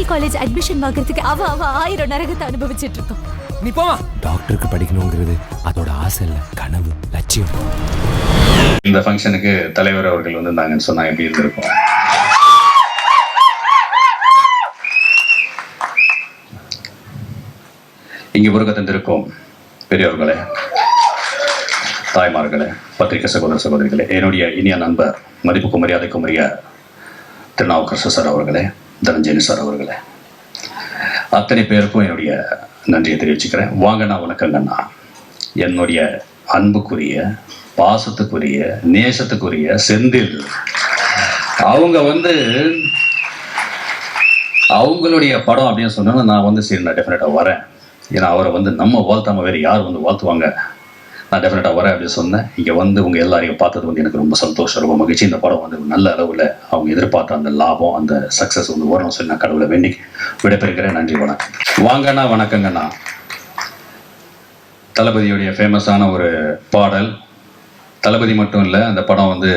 Medical college admission வாங்குறதுக்கு அவ அவ ஆயிரம் நரகத்தை அனுபவிச்சிட்டு இருக்கோம் நீ போமா டாக்டருக்கு படிக்கணுங்கிறது அதோட ஆசை இல்லை கனவு லட்சியம். இந்த ஃபங்க்ஷனுக்கு தலைவர் அவர்கள் வந்திருந்தாங்கன்னு சொன்னா எப்படி இருந்திருக்கும்? இங்கு வருகை தந்திருக்கும் பெரியவர்களே தாய்மார்களே பத்திரிகை சகோதர சகோதரிகளே என்னுடைய இனிய நண்பர் மதிப்புக்கும் மரியாதைக்கும் உரிய திருநாவுக்கரசு சார் அவர்களே தனஞ்சனி சார் அவர்களை. அத்தனை பேருக்கும் என்னுடைய நன்றியை தெரிவிச்சுக்கிறேன். வாங்கண்ணா வணக்கங்கண்ணா என்னுடைய அன்புக்குரிய பாசத்துக்குரிய நேசத்துக்குரிய செந்தில். அவங்க வந்து அவங்களுடைய படம் அப்படின்னு சொன்னாலும் நான் வந்து சரி நான் டெஃபினட்டாக வரேன். ஏன்னா அவரை வந்து நம்ம வாழ்த்தாம வேறு யார் வந்து வாழ்த்துவாங்க? நான் டெஃபினட்டாக வரேன் அப்படின்னு சொன்னேன். இங்கே வந்து உங்கள் எல்லாரையும் பார்த்தது வந்து எனக்கு ரொம்ப சந்தோஷம் ரொம்ப மகிழ்ச்சி. இந்த படம் வந்து நல்ல அளவில் அவங்க எதிர்பார்த்த அந்த லாபம் அந்த சக்ஸஸ் வந்து வரணும் சொல்லி நான் கடவுளை வேண்டி விடைபெறுகிறேன். நன்றி வணக்கம். வாங்கண்ணா வணக்கங்கண்ணா தளபதியுடைய ஃபேமஸான ஒரு பாடல். தளபதி மட்டும் இல்லை அந்த படம் வந்து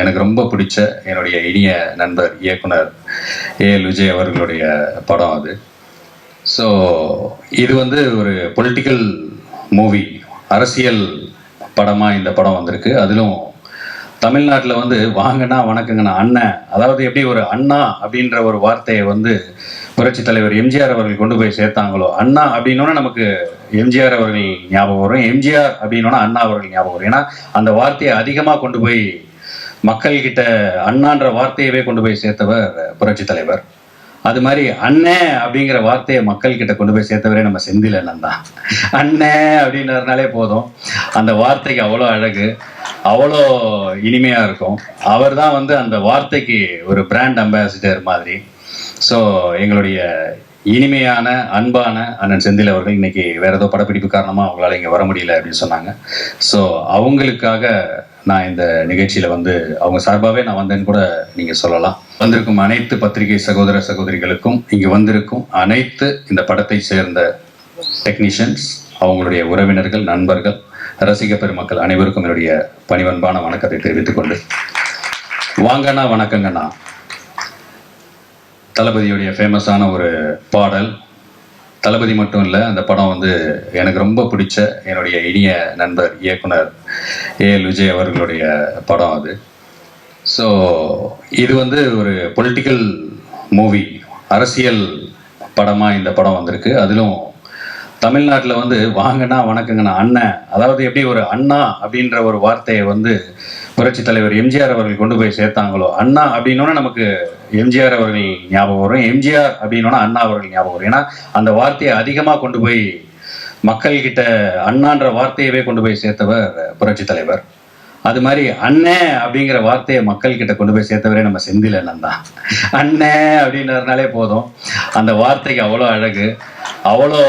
எனக்கு ரொம்ப பிடிச்ச என்னுடைய இனிய நண்பர் இயக்குனர் ஏ. எல் விஜய் அவர்களுடைய படம் அது. ஸோ இது வந்து ஒரு பொலிட்டிக்கல் மூவி அரசியல் படமாக இந்த படம் வந்திருக்கு. அதிலும் தமிழ்நாட்டில் வந்து வாங்கண்ணா வணக்கங்கண்ணா அண்ணன் அதாவது எப்படி ஒரு அண்ணா அப்படின்ற ஒரு வார்த்தையை வந்து புரட்சி தலைவர் எம்ஜிஆர் அவர்கள் கொண்டு போய் சேர்த்தாங்களோ அண்ணா அப்படின்னோன்னா நமக்கு எம்ஜிஆர் அவர்கள் ஞாபகம் வரும். எம்ஜிஆர் அப்படின்னோன்னா அண்ணா அவர்கள் ஞாபகம் வரும். ஏன்னா அந்த வார்த்தையை அதிகமாக கொண்டு போய் மக்கள்கிட்ட அண்ணான்ற வார்த்தையவே கொண்டு போய் சேர்த்தவர் புரட்சி தலைவர். அது மாதிரி அண்ணே அப்படிங்கிற வார்த்தையை மக்கள் கிட்ட கொண்டு போய் சேர்த்தவரே நம்ம செந்தில் அண்ணன் தான். அண்ணே அப்படின்றதுனாலே போதும். அந்த வார்த்தைக்கு அவ்வளோ அழகு அவ்வளோ இனிமையாக இருக்கும். அவர் தான் வந்து அந்த வார்த்தைக்கு ஒரு பிராண்ட் அம்பாசிடர் மாதிரி. ஸோ எங்களுடைய இனிமையான அன்பான அண்ணன் செந்தில் அவர்கள் இன்னைக்கு வேற ஏதோ படப்பிடிப்பு காரணமாக அவங்களால இங்கே வர முடியல அப்படின்னு சொன்னாங்க. ஸோ அவங்களுக்காக நான் இந்த நிகழ்ச்சியில் வந்து அவங்க சார்பாகவே நான் வந்தேன்னு கூட நீங்கள் சொல்லலாம். வந்திருக்கும் அனைத்து பத்திரிகை சகோதர சகோதரிகளுக்கும் இங்கே வந்திருக்கும் அனைத்து இந்த படத்தை சேர்ந்த டெக்னீஷியன்ஸ் அவங்களுடைய உறவினர்கள் நண்பர்கள் ரசிக பெருமக்கள் அனைவருக்கும் என்னுடைய பணிவன்பான வணக்கத்தை தெரிவித்துக் கொண்டு. வாங்கண்ணா வணக்கங்கண்ணா தளபதியுடைய ஃபேமஸான ஒரு பாடல். தளபதி மட்டும் இல்லை அந்த படம் வந்து எனக்கு ரொம்ப பிடிச்ச என்னுடைய இனிய நண்பர் இயக்குனர் ஏஎல் விஜய் அவர்களுடைய படம் அது. ஸோ இது வந்து ஒரு பொலிட்டிக்கல் மூவி அரசியல் படமாக இந்த படம் வந்திருக்கு. அதிலும் தமிழ்நாட்டில் வந்து வாங்கண்ணா வணக்கங்கண்ணா அண்ணன் அதாவது எப்படி ஒரு அண்ணா அப்படின்ற ஒரு வார்த்தையை வந்து புரட்சி தலைவர் எம்ஜிஆர் அவர்கள் கொண்டு போய் சேர்த்தாங்களோ அண்ணா அப்படின்னோன்னா நமக்கு எம்ஜிஆர் அவர்கள் ஞாபகம் வரும். எம்ஜிஆர் அப்படின்னோன்னா அண்ணா அவர்கள் ஞாபகம் வரும். ஏன்னா அந்த வார்த்தையை அதிகமாக கொண்டு போய் மக்கள்கிட்ட அண்ணான்ற வார்த்தையவே கொண்டு போய் சேர்த்தவர் புரட்சி தலைவர். அது மாதிரி அண்ணே அப்படிங்கிற வார்த்தையை மக்கள் கிட்ட கொண்டு போய் சேர்த்தவரே நம்ம செந்தில் அண்ணன் தான். அண்ணே அப்படின்றதுனாலே போதும். அந்த வார்த்தைக்கு அவ்வளோ அழகு அவ்வளோ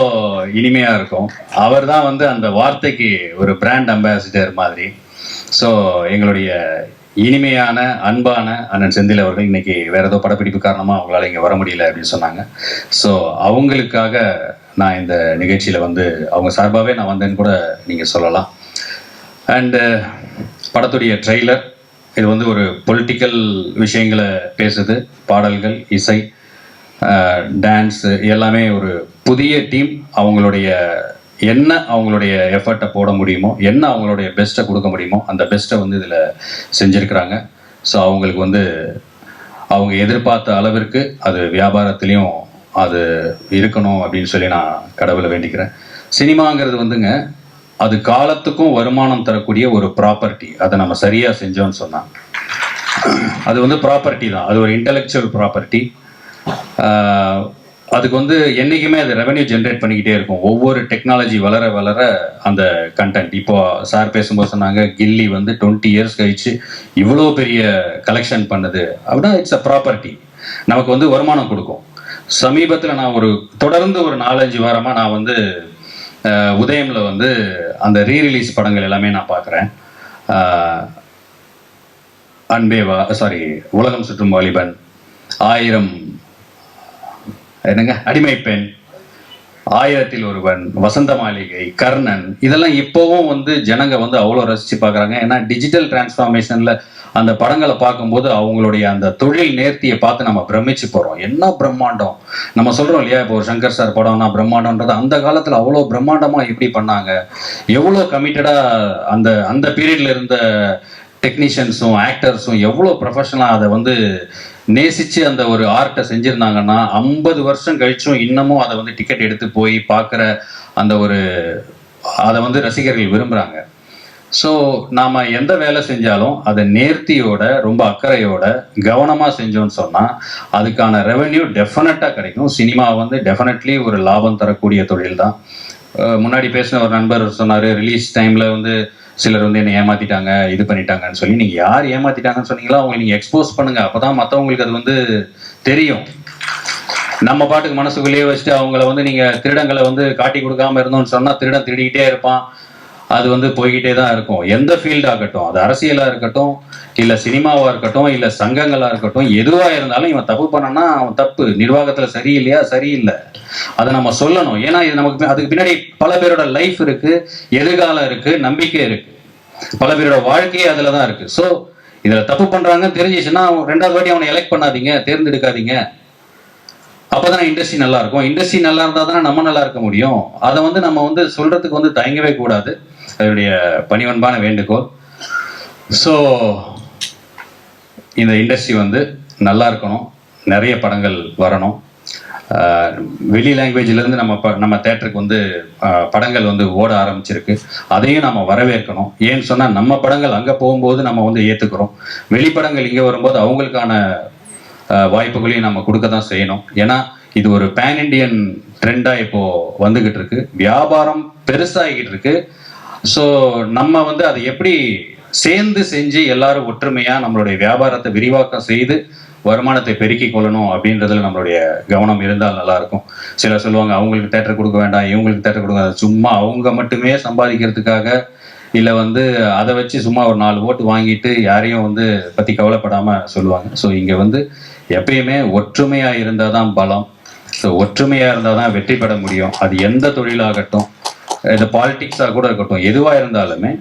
இனிமையாக இருக்கும். அவர் தான் வந்து அந்த வார்த்தைக்கு ஒரு பிராண்ட் அம்பாசிடர் மாதிரி. ஸோ எங்களுடைய இனிமையான அன்பான அண்ணன் செந்தில் அவர்கள் இன்னைக்கு வேற ஏதோ படப்பிடிப்பு காரணமாக அவங்களால இங்கே வர முடியல அப்படின்னு சொன்னாங்க. ஸோ அவங்களுக்காக நான் இந்த நிகழ்ச்சியில் வந்து அவங்க சார்பாகவே நான் வந்தேன்னு கூட நீங்கள் சொல்லலாம். அண்டு uh, படத்துடைய ட்ரெய்லர் இது வந்து ஒரு பொலிட்டிக்கல் விஷயங்களை பேசுது. பாடல்கள் இசை uh, டான்ஸு எல்லாமே ஒரு புதிய டீம் அவங்களுடைய என்ன அவங்களுடைய எஃபர்ட்டை போட முடியுமோ என்ன அவங்களுடைய பெஸ்ட்டை கொடுக்க முடியுமோ அந்த பெஸ்ட்டை வந்து இதில் செஞ்சுருக்கிறாங்க. ஸோ அவங்களுக்கு வந்து அவங்க எதிர்பார்த்த அளவிற்கு அது வியாபாரத்துலேயும் அது இருக்கணும் அப்படின்னு சொல்லி நான் கடவுளை வேண்டிக்கிறேன். சினிமாங்கிறது வந்துங்க அது காலத்துக்கும் வருமானம் தரக்கூடிய ஒரு ப்ராப்பர்ட்டி அதை நம்ம சரியாக செஞ்சோம்னு சொன்னான் அது வந்து ப்ராப்பர்ட்டி தான். அது ஒரு இன்டெலெக்சுவல் ப்ராப்பர்ட்டி அதுக்கு வந்து என்றைக்குமே அது ரெவென்யூ ஜென்ரேட் பண்ணிக்கிட்டே இருக்கும். ஒவ்வொரு டெக்னாலஜி வளர வளர அந்த கண்டென்ட் இப்போ சார் பேசும்போது சொன்னாங்க கில்லி வந்து டுவெண்ட்டி இயர்ஸ் கழிச்சு இவ்வளோ பெரிய கலெக்ஷன் பண்ணுது. அப்படின்னா இட்ஸ் அ ப்ராப்பர்ட்டி நமக்கு வந்து வருமானம் கொடுக்கும். சமீபத்தில் நான் ஒரு தொடர்ந்து ஒரு நாலஞ்சு வாரமாக நான் வந்து உதயமில் வந்து அந்த ரீ ரிலீஸ் படங்கள் எல்லாமே நான் பார்க்குறேன் அன்பேவா சாரி உலகம் சுற்றும் வாலிபன் ஆயிரம் என்னங்க? அடிமை பெண் ஆயிரத்தில் ஒருவன் வசந்த மாளிகை கர்ணன் இதெல்லாம் இப்போவும் வந்து ஜனங்க வந்து அவ்வளோ ரசிச்சு பார்க்குறாங்க. ஏன்னா டிஜிட்டல் டிரான்ஸ்ஃபார்மேஷனில் அந்த படங்களை பார்க்கும்போது அவங்களுடைய அந்த தொழில் நேர்த்தியை பார்த்து நம்ம பிரமிச்சு போகிறோம் என்ன பிரம்மாண்டம்? நம்ம சொல்கிறோம் இல்லையா இப்போ ஒரு சங்கர் சார் படம்னா பிரம்மாண்டம்ன்றது அந்த காலத்தில் அவ்வளோ பிரம்மாண்டமாக எப்படி பண்ணாங்க? எவ்வளோ கமிட்டடாக அந்த அந்த பீரியடில் இருந்த டெக்னீஷியன்ஸும் ஆக்டர்ஸும் எவ்வளோ ப்ரொஃபஷனலாக அதை வந்து நேசித்து அந்த ஒரு ஆர்ட்டை செஞ்சுருந்தாங்கன்னா ஐம்பது வருஷம் கழிச்சும் இன்னமும் அதை வந்து டிக்கெட் எடுத்து போய் பார்க்குற அந்த ஒரு அதை வந்து ரசிகர்கள் விரும்புகிறாங்க ஸோ நாம் எந்த வேலை செஞ்சாலும் அதை நேர்த்தியோட ரொம்ப அக்கறையோட கவனமாக செஞ்சோம்னு சொன்னால் அதுக்கான ரெவென்யூ டெஃபினட்டாக கிடைக்கும். சினிமா வந்து டெஃபினெட்லி ஒரு லாபம் தரக்கூடிய தொழில் தான் முன்னாடி பேசின ஒரு நண்பர் சொன்னார் ரிலீஸ் டைமில் வந்து சிலர் வந்து என்னை ஏமாத்திட்டாங்க இது பண்ணிட்டாங்கன்னு சொல்லி நீங்கள் யார் ஏமாத்திட்டாங்கன்னு சொன்னீங்களோ அவங்க நீங்கள் எக்ஸ்போஸ் பண்ணுங்க. அப்போ தான் மற்றவங்களுக்கு அது வந்து தெரியும். நம்ம பாட்டுக்கு மனசுக்குள்ளேயே வச்சுட்டு அவங்கள வந்து நீங்கள் திருடங்களை வந்து காட்டி கொடுக்காம இருந்தோம்னு சொன்னால் திருடன் திருடிக்கிட்டே இருப்பான். அது வந்து போய்கிட்டே தான் இருக்கும். எந்த ஃபீல்ட் ஆகட்டும் அது அரசியலா இருக்கட்டும் இல்ல சினிமாவா இருக்கட்டும் இல்ல சங்கங்களா இருக்கட்டும் எதுவா இருந்தாலும் இவன் தப்பு பண்ணனா அவன் தப்பு. நிர்வாகத்துல சரியில்லையா? சரியில்லை. அதை நம்ம சொல்லணும். ஏன்னா இது நமக்கு அதுக்கு பின்னாடி பல பேரோட லைஃப் இருக்கு எதிர்காலம் இருக்கு நம்பிக்கை இருக்கு. பல பேரோட வாழ்க்கையே அதுல தான் இருக்கு. ஸோ இதுல தப்பு பண்றாங்கன்னு தெரிஞ்சிச்சுன்னா அவன் ரெண்டாவது வாட்டி அவனை எலெக்ட் பண்ணாதீங்க தேர்ந்தெடுக்காதீங்க. அப்பதான் இண்டஸ்ட்ரி நல்லா இருக்கும். இண்டஸ்ட்ரி நல்லா இருந்தா தானே நம்ம நல்லா இருக்க முடியும். அதை வந்து நம்ம வந்து சொல்றதுக்கு வந்து தயங்கவே கூடாது. அதனுடைய பணிவன்பான வேண்டுகோள். ஸோ இந்த இண்டஸ்ட்ரி வந்து நல்லா இருக்கணும். நிறைய படங்கள் வரணும். வெளி லாங்குவேஜ்லேருந்து நம்ம ப நம்ம தேட்டருக்கு வந்து படங்கள் வந்து ஓட ஆரம்பிச்சிருக்கு. அதையும் நம்ம வரவேற்கணும். ஏன்னு சொன்னால் நம்ம படங்கள் அங்கே போகும்போது நம்ம வந்து ஏற்றுக்கிறோம் வெளிப்படங்கள் இங்கே வரும்போது அவங்களுக்கான வாய்ப்புகளையும் நம்ம கொடுக்க தான் செய்யணும். ஏன்னா இது ஒரு பேன் இண்டியன் ட்ரெண்டாக இப்போது வந்துக்கிட்டு இருக்கு. வியாபாரம் பெருசாகிக்கிட்டு இருக்குது ஸோ நம்ம வந்து அதை எப்படி சேர்ந்து செஞ்சு எல்லாரும் ஒற்றுமையா நம்மளுடைய வியாபாரத்தை விரிவாக்கம் செய்து வருமானத்தை பெருக்கிக் கொள்ளணும் அப்படின்றதுல நம்மளுடைய கவனம் இருந்தால் நல்லா இருக்கும் சிலர் சொல்லுவாங்க அவங்களுக்கு தேட்டர் கொடுக்க வேண்டாம் இவங்களுக்கு தேட்டர் கொடுக்க வேண்டாம். சும்மா அவங்க மட்டுமே சம்பாதிக்கிறதுக்காக இல்லை வந்து அதை வச்சு சும்மா ஒரு நாலு ஓட்டு வாங்கிட்டு யாரையும் வந்து பற்றி கவலைப்படாமல் சொல்லுவாங்க. ஸோ இங்கே வந்து எப்பயுமே ஒற்றுமையாக இருந்தால் தான் பலம். ஸோ ஒற்றுமையாக இருந்தால் தான் வெற்றி பெற முடியும். அது எந்த தொழிலாகட்டும் இந்த பாலிடிக்ஸாக கூட இருக்கட்டும் எதுவாக இருந்தாலுமே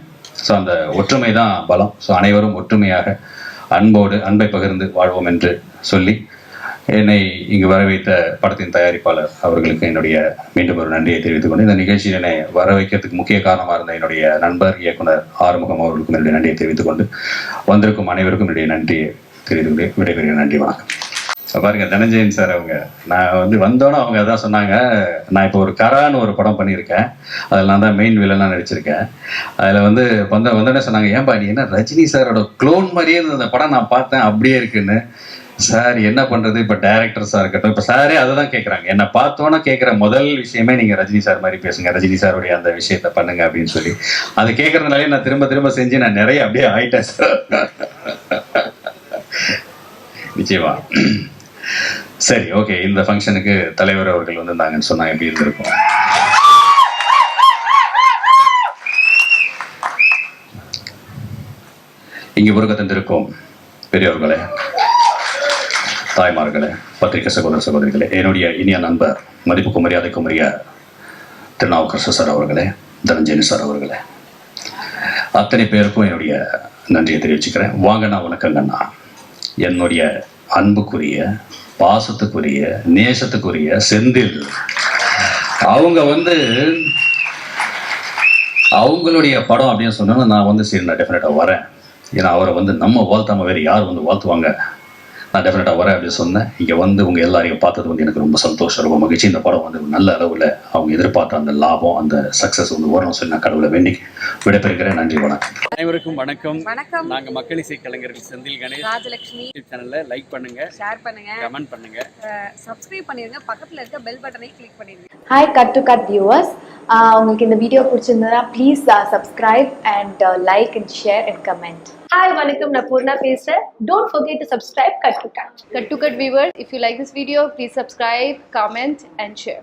ஸோ அந்த ஒற்றுமை தான் பலம். ஸோ அனைவரும் ஒற்றுமையாக அன்போடு அன்பை பகிர்ந்து வாழ்வோம் என்று சொல்லி என்னை இங்கு வரவைத்த படத்தின் தயாரிப்பாளர் அவர்களுக்கு என்னுடைய மீண்டும் ஒரு நன்றியை தெரிவித்துக் கொண்டு இந்த நிகழ்ச்சியில் என்னை வர வைக்கிறதுக்கு முக்கிய காரணமாக இருந்த என்னுடைய நண்பர் இயக்குனர் ஆறுமுகம் அவர்களுக்கும் என்னுடைய நன்றியை தெரிவித்துக் கொண்டு வந்திருக்கும் அனைவருக்கும் என்னுடைய நன்றியை தெரிவித்துக் கொண்டு விடைபெறுகிறேன். நன்றி வணக்கம். பாருங்க தனஞ்சயன் சார் அவங்க. நான் வந்து வந்தோன்னே அவங்க அதான் சொன்னாங்க நான் இப்போ ஒரு கரான்னு ஒரு படம் பண்ணியிருக்கேன். அதில் நான் தான் மெயின் வில்லனாக நடிச்சிருக்கேன். அதில் வந்து வந்த வந்தோடனே சொன்னாங்க ஏன்பா நீ என்ன ரஜினி சாரோட க்ளோன் மாதிரியே இருந்த அந்த படம் நான் பார்த்தேன் அப்படியே இருக்குன்னு. சார் என்ன பண்றது? இப்போ டேரக்டர்ஸாக இருக்கட்டும் இப்போ சாரே அதை தான் கேட்குறாங்க என்னை பார்த்தோன்னே கேட்குற முதல் விஷயமே நீங்கள் ரஜினி சார் மாதிரி பேசுங்க. ரஜினி சாருடைய அந்த விஷயத்த பண்ணுங்க அப்படின்னு சொல்லி. அதை கேட்கறதுனாலே நான் திரும்ப திரும்ப செஞ்சு நான் நிறைய அப்படியே ஆயிட்டேன் சார் நிச்சயமா. சரி ஓகே இந்த ஃபங்க்ஷனுக்கு தலைவர் அவர்கள் வந்திருந்தாங்கன்னு சொன்னா எப்படி இருந்திருக்கும்? இங்கே வருக தந்திருக்கும் பெரியவர்களே தாய்மார்களே பத்திரிகை சகோதர சகோதரிகளே என்னுடைய இனிய நண்பர் மதிப்புக்கும் மரியாதைக்கும் உரிய திருநாவுக்கரசு சார் அவர்களே தனஞ்சயனி சார் அவர்களே அத்தனை பேருக்கும் என்னுடைய நன்றியை தெரிவிச்சுக்கிறேன். வாங்கண்ணா வணக்கங்கண்ணா என்னுடைய அன்புக்குரிய பாசத்துக்குரிய நேசத்துக்குரிய செந்தில். அவங்க வந்து அவங்களுடைய படம் அப்படின்னு சொன்னா நான் வந்து சரி நான் டெஃபினட்டாக வரேன். ஏன்னா அவரை வந்து நம்ம வாழ்த்தாம வேறு யார் வந்து வாழ்த்துவாங்க? நான் டெஃபினட்டாக வரேன் அப்படின்னு சொன்னேன். இங்கே வந்து உங்கள் எல்லாரையும் பார்த்தது வந்து எனக்கு ரொம்ப சந்தோஷம் ரொம்ப மகிழ்ச்சி. இந்த படம் வந்து நல்ல அளவில் அவங்க எதிர்பார்த்த அந்த லாபம் அந்த சக்ஸஸ் வந்து வரணும் சொல்லி நான் கடவுளை வேண்டி விடைபெறுகிறேன். நன்றி வணக்கம். அனைவருக்கும் வணக்கம். வணக்கம். நாங்க மக்கள் இசை கலைஞர்கள் செந்தில் கணேஷ். ராஜலட்சுமி யூடியூப் சேனல்ல லைக் பண்ணுங்க. ஷேர் பண்ணுங்க. கமெண்ட் பண்ணுங்க. சப்ஸ்கிரைப் பண்ணிருங்க. பக்கத்துல இருக்க பெல் பட்டனை கிளிக் பண்ணிருங்க. Hi cut to cut viewers உங்களுக்கு இந்த வீடியோ பிடிச்சிருந்ததுன்னா please subscribe and like and share and comment Hi, Vanakkam. Napurna Pesar. Don't forget to subscribe Cut to Cut. Cut to Cut viewers, if you like this video, please subscribe, comment and share.